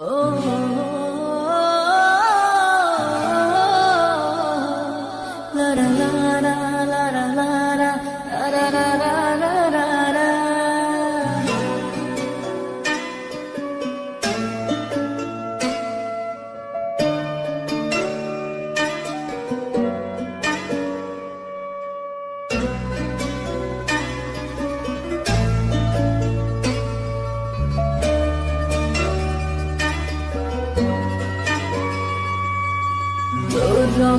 তোর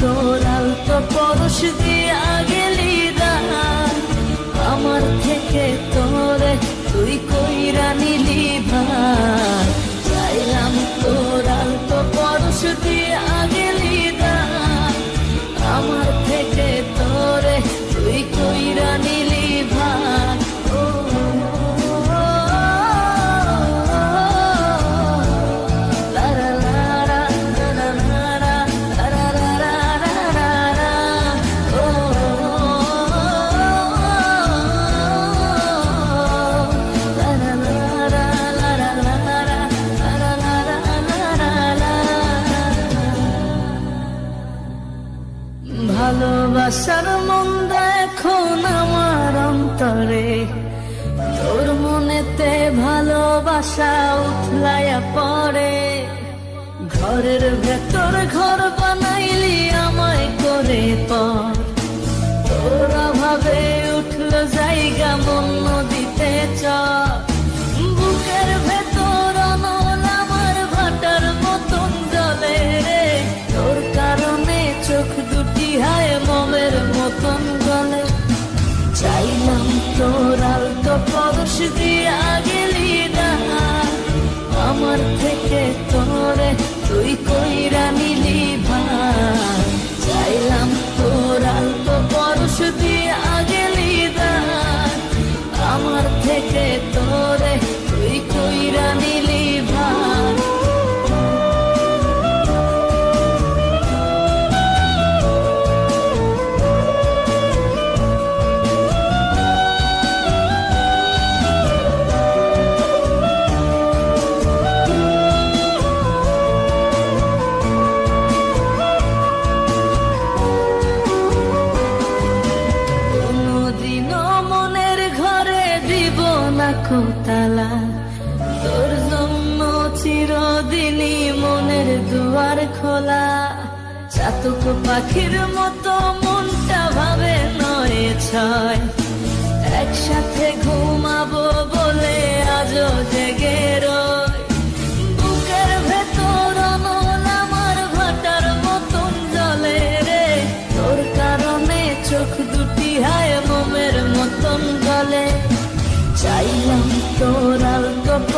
তোর আলতো পরশ দিয়া ভালোবাসার মন্দ এখন আমার অন্তরে। তোর মনেতে ভালোবাসা উঠলাইয়া পরে ঘরের ভেতর ঘর বানাইলি আমায় করে পর। তোর আলতো পরশ দিয়া গেলি না। আমার থেকে তোরে তুই কইরা না কোতালা। তোর জন্য চিরদিনই মনের দুয়ার খোলা। চাতক পাখির মতো মনটা ভাবে নয় ছয়। একসাথে ঘুমাবো বলে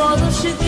আলতো পরশ দিয়া